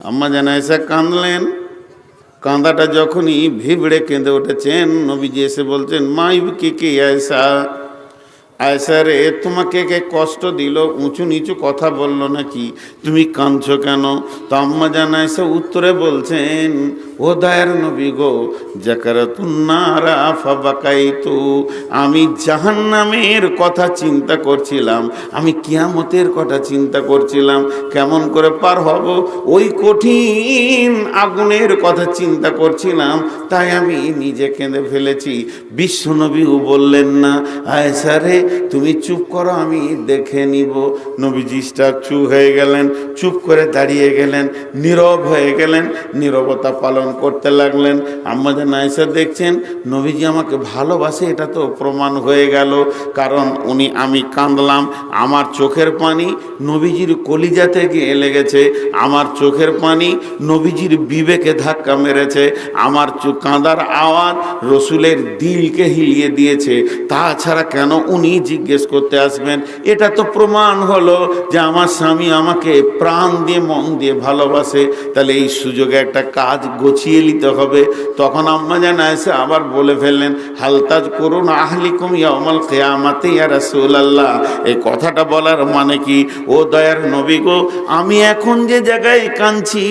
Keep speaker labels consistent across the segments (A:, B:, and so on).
A: আম্মা যেন এসে কাঁদলেন। কাঁদাটা যখনই ভিবড়ে কেঁদে উঠেছেন, নবীজি এসে বলছেন, মাইব কে কে আয়সা আয়সা রে তোমাকে কে কষ্ট দিল? উঁচু নিচু কথা বলল নাকি? তুমি কাঁদছো কেন? তো আম্মা জান আয়সা উত্তরে বলছেন, ও দায়ের নবী গো, জাকারাতুন্নারা ফাবাকাইতু। আমি জাহান্নামের কথা চিন্তা করছিলাম, আমি কিয়ামতের কথা চিন্তা করছিলাম, কেমন করে পার হব? ওই কঠিন আগুনের কথা চিন্তা করছিলাম, তাই আমি নিজে কেঁদে ফেলেছি। বিশ্বনবীও বললেন না আয়সা রে তুমি চুপ করো, আমি দেখে নিব। নবীজি চু হয়ে গেলেন, চুপ করে দাঁড়িয়ে গেলেন, নীরব হয়ে গেলেন, নীরবতা পালন করতে লাগলেন। আমাদের নাইসা দেখছেন, নবীজি আমাকে ভালোবাসে, এটা তো প্রমাণ হয়ে গেল। কারণ উনি, আমি কাঁদলাম, আমার চোখের পানি নবীজির কলিজাতে গিয়ে লেগেছে, আমার চোখের পানি নবীজির বিবেকে ধাক্কা মেরেছে, আমার কাঁদার আওয়াজ রসুলের দিলকে হিলিয়ে দিয়েছে। তাছাড়া কেন উনি জিজ্ঞেস করতে আসবেন, এটা তো প্রমাণ হলো যে আমার স্বামী আমাকে প্রাণ দিয়ে, মন দিয়ে ভালোবাসে। তাহলে এই সুযোগে একটা কাজ গছিয়ে নিতে হবে। তখন আম্মা যেন এসে আবার বলে ফেললেন হালতাজ করুন আহলিকুম ইয়ামাল কেয়ামাতে ইয়া রাসূলুল্লাহ। এই কথাটা বলার মানে কি? ও দয়ার নবী গো, আমি এখন যে জায়গায় কাঁদছি,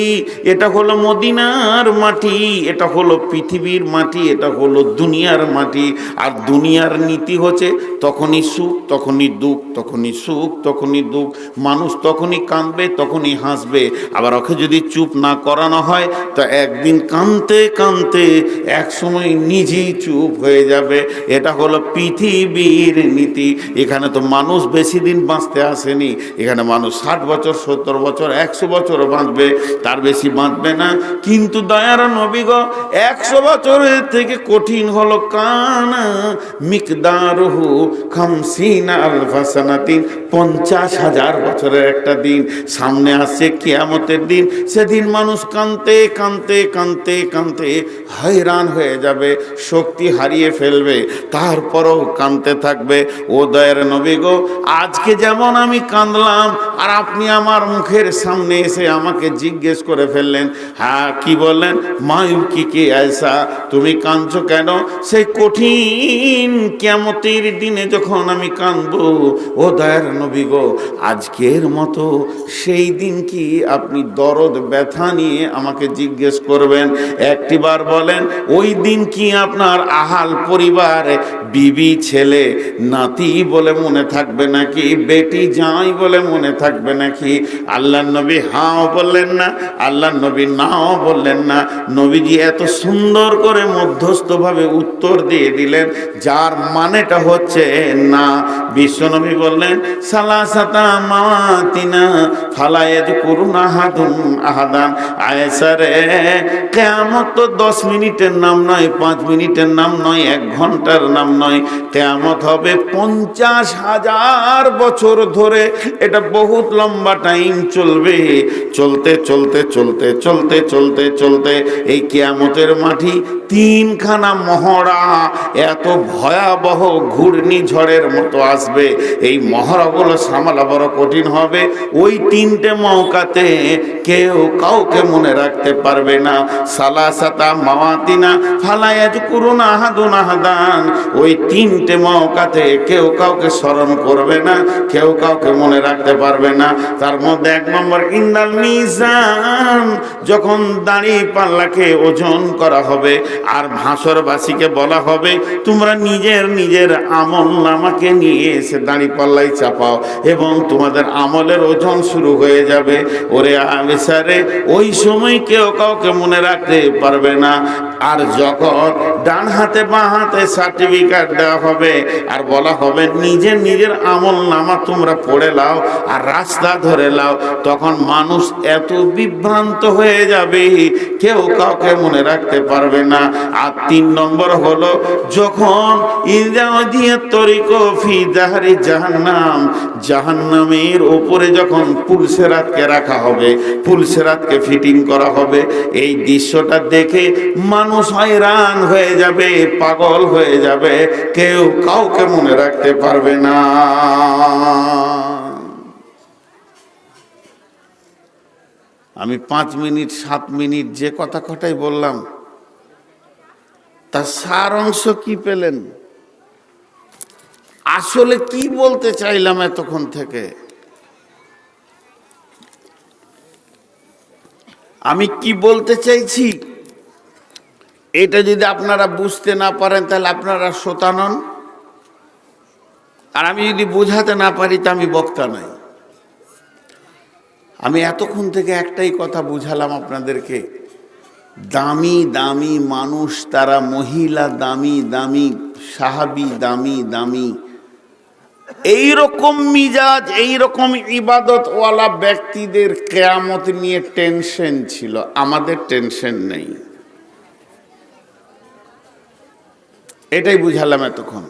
A: এটা হলো মদিনার মাটি, এটা হলো পৃথিবীর মাটি, এটা হলো দুনিয়ার মাটি। আর দুনিয়ার নীতি হচ্ছে, তখনই সুখ, তখনই দুঃখ, তখনই সুখ, তখনই দুঃখ। মানুষ তখনই কাঁদবে, তখনই হাসবে। আবার ওকে যদি চুপ না করানো হয়, তো একদিন কাঁদতে কাঁদতে এক সময় নিজেই চুপ হয়ে যাবে। এটা হলো পৃথিবীর নীতি। এখানে তো মানুষ বেশি দিন বাঁচতে আসেনি। এখানে মানুষ ষাট বছর, সত্তর বছর, একশো বছরও বাঁচবে। তার বেশি বাঁচবে না। কিন্তু দয়ার নবীগ একশো বছরের থেকে কঠিন হলো কানা, মিকদারহু খামসিনা আলফাসানাতিন, পঞ্চাশ হাজার বছরের একটা দিন। সামনে আসছে কিয়ামতের দিন। সেদিন মানুষ কানতে কানতে কানতে কানতে হয়রান হয়ে যাবে, শক্তি হারিয়ে ফেলবে, তারপরও কানতে থাকবে। ও দয়ের নবী গো, আজকে যেমন আমি কাঁদলাম, আর আপনি আমার মুখের সামনে এসে আমাকে জিজ্ঞেস করে ফেললেন হ্যাঁ কি বললেন? মায়ু কি কি আয়সা? তুমি কাঁদছো কেন? সেই কঠিন কেমতের দিনে যখন আমি কাঁদবো ও দয়ার নবী গো, আজকের মতো সেই দিন কি আপনি দরদ, ব্যথা নিয়ে আমাকে জিজ্ঞেস করবেন? একটিবার বলেন, ওই দিন কি আপনার আহাল পরিবার, বিবি, ছেলে, নাতি বলে মনে থাকবে নাকি? বেটি যাই বলে মনে থাকবে নাকি? আল্লাহ নবী হাও বললেন না আল্লাহ নবী নাও বললেন না। নবীজি এত সুন্দর করে মধ্যস্থভাবে উত্তর দিয়ে দিলেন, যার মানেটা হচ্ছে না। বিশ্বনবী বললেন সালা সাতা মাতিনা ফালায়েজ করুন আহাদুন আহাদান। আয়েসারে কেমন তো দশ মিনিটের নাম নয়, পাঁচ মিনিটের নাম নয়, এক ঘণ্টার নাম নয়। কেমত হবে পঞ্চাশ হাজার বছর ধরে। এটা বহুত লম্বা টাইম চলবে। চলতে চলতে চলতে চলতে চলতে চলতে এই কেয়ামতের মাটি তিনখানা মহড়া, এত ভয়াবহ ঘূর্ণিঝড়ের মতো আসবে। এই মহড়াগুলো সামালা বড় কঠিন হবে। ওই তিনটে মৌকাতে কেউ কাউকে মনে রাখতে পারবে না। সালা সাতা মাওয়াতিনা ফালায়াজ করুন আহাদুন আহাদান। ওই তিনটে মৌকাতে কেউ কাউকে স্মরণ করবে না, কেউ কাউকে মনে রাখতে পারবে না। তার মধ্যে এক নম্বর ইন্দাল মিজান। যখন দাঁড়িয়ে পাল্লাকে ওজন করা হবে, আর ভাসরবাসীকে বলা হবে, তোমরা নিজের নিজের আমল নামাকে নিয়ে এসে দাঁড়িয়ে পাল্লাই চাপাও এবং তোমাদের আমলের ওজন শুরু হয়ে যাবে। ওরে আবেসারে ওই সময় কেউ কাউকে মনে রাখতে পারবে না। আর যখন ডান হাতে বাঁ হাতে সার্টিফিকেট দেওয়া হবে, আর বলা হবে নিজের নিজের আমল নামা তোমরা পড়ে লাও আর রাস্তা ধরে লাও, তখন মানুষ এত বিভ্রান্ত হয়ে যাবে, কেউ কাউকে মনে রাখতে পারবে না। আর তিন নম্বর হলো, যখন ইন্দ্রাওয়াদিয়া তরিক ফি জাহান্নাম। জাহান্নামের ওপরে যখন পুলসেরাতকে রাখা হবে পুলসেরাতকে ফিটিং করা হবে, এই দৃশ্যটা দেখে মানুষ হয়রান হয়ে যাবে, পাগল হয়ে যাবে, কেউ কাউকে মনে রাখতে পারবে না। আমি পাঁচ মিনিট, সাত মিনিট যে কথা কটাই বললাম, তার সার অংশ কি পেলেন? আসলে কি বলতে চাইলাম এতক্ষণ থেকে? আমি কি বলতে চাইছি? এটা যদি আপনারা বুঝতে না পারেন, তাহলে আপনারা শ্রোতা নন। আর আমি যদি বোঝাতে না পারি, তা আমি বক্তা নাই। আমি এতক্ষণ থেকে একটাই কথা বুঝালাম আপনাদেরকে। দামি দামি মানুষ তারা মহিলা, দামি দামি সাহাবি, দামি দামি এই রকম মিজাজ এই রকম ইবাদতওয়ালা ব্যক্তিদের কেয়ামত নিয়ে টেনশন ছিল। আমাদের টেনশন নেই। এটাই বুঝালাম এতক্ষণ।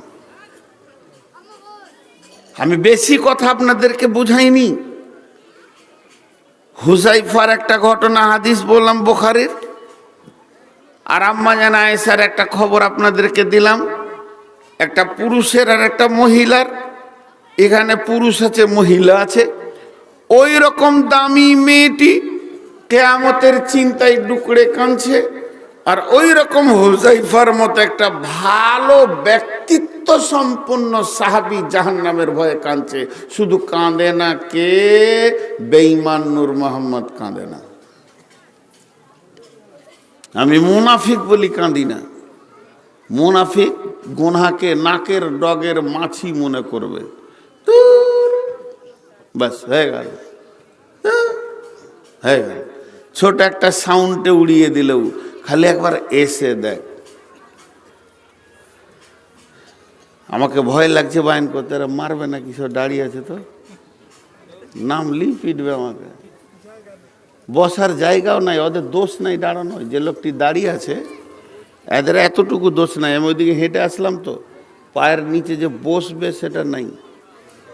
A: আমি বেশি কথা আপনাদেরকে বুঝাইনি। হুজাইফার একটা ঘটনা, হাদিস বললাম বোখারির। আর আম্মা জানা আয়েসার একটা খবর আপনাদেরকে দিলাম। একটা পুরুষের আর একটা মহিলার। এখানে পুরুষ আছে, মহিলা আছে। ওই রকম দামি মেয়েটি কেয়ামতের চিন্তায় ডুকরে কাঁদছে। আর ওই রকম হুজাইফার মতো একটা ভালো ব্যক্তিত্ব সম্পন্ন সাহাবি জাহান নামের ভয়ে কাঁদছে। শুধু কাঁদে না কে? বেঈমান নূর মোহাম্মদ কাঁদে না। আমি মুনাফিক বলি কাঁদি না। মুনাফিক গোনাকে নাকের ডগের মাছি মনে করবে। ব্যাস হয়ে গেল। হ্যাঁ, হয়ে গেল। ছোট একটা সাউন্ডে উড়িয়ে দিলেও খালি একবার এসে দেখ। আমাকে ভয় লাগছে বায়ন করতে এরা মারবে না কিছু দাঁড়িয়ে আছে তো। নামলি পিটবে আমাকে। বসার জায়গাও নাই ওদের দোষ নাই দাঁড়ানো যে লোকটি দাঁড়িয়ে আছে এদের এতটুকু দোষ নাই। আমি ওইদিকে হেঁটে আসলাম তো পায়ের নিচে যে বসবে সেটা নাই।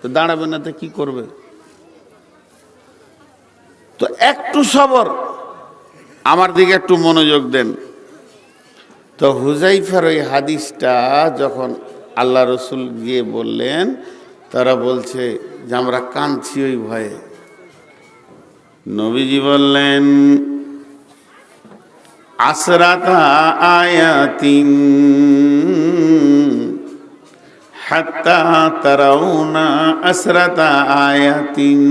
A: তো দাঁড়াবে না তো কী করবে? তো একটু সবর। আমার দিকে একটু মনোযোগ দেন। তো হুজাইফার ওই হাদিসটা যখন আল্লাহ রসুল গিয়ে বললেন, তারা বলছে যে আমরা কাঁদছি ওই ভয়ে। নবীজি বললেন, আসরাতা আয়াতিন হাত্তা তারাউনা আসরাতা আয়াতিন।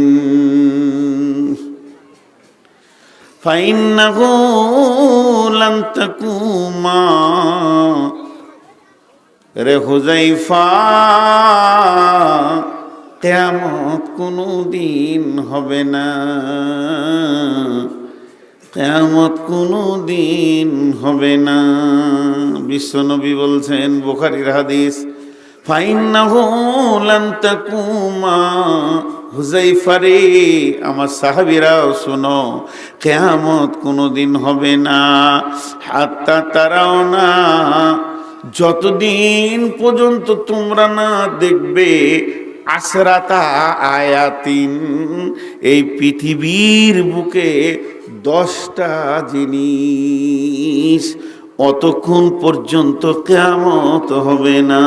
A: فإنه لن تقوما রে হুজাইফা কেয়ামত কোনো দিন হবে না কেয়ামত কোনো দিন হবে না বিশ্বনবী বলছেন বোখারির হাদিস ফাইন্নাহু লান তাকুমা হুজাইফারে, আমার সাহাবিরাও শোনো, কেয়ামত কোনো দিন হবে না। হাত্তা তারাও না, যতদিন পর্যন্ত তোমরা না দেখবে আশরাতা আয়াতিন, এই পৃথিবীর বুকে দশটা জিনিস, অতক্ষণ পর্যন্ত কেমত হবে না।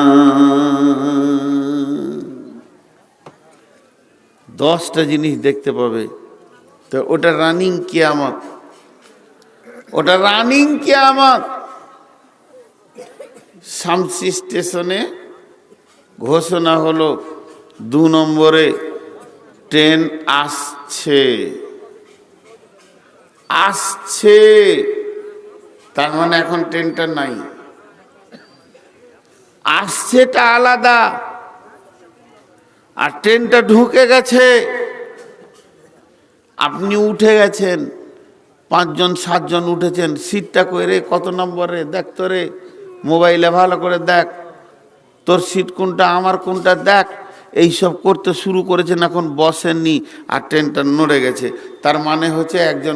A: দশটা জিনিস দেখতে পাবে। তো ওটা রানিং কিয়ামত। ওটা রানিং কিয়ামত। শামসি স্টেশনে ঘোষণা হলো দু নম্বরে ট্রেন আসছে। আসছে। তার মানে এখন ট্রেনটা নাই। আসছেটা আলাদা। আর ট্রেনটা ঢুকে গেছে। আপনি উঠে গেছেন, পাঁচজন, সাতজন উঠেছেন। সিটটা করে কত নম্বরে? দেখ তোরে মোবাইলে ভালো করে দেখ। তোর সিট কোনটা, আমার কোনটা দেখ। এইসব করতে শুরু করেছেন এখন, বসেননি, আর ট্রেনটা নড়ে গেছে। তার মানে হচ্ছে একজন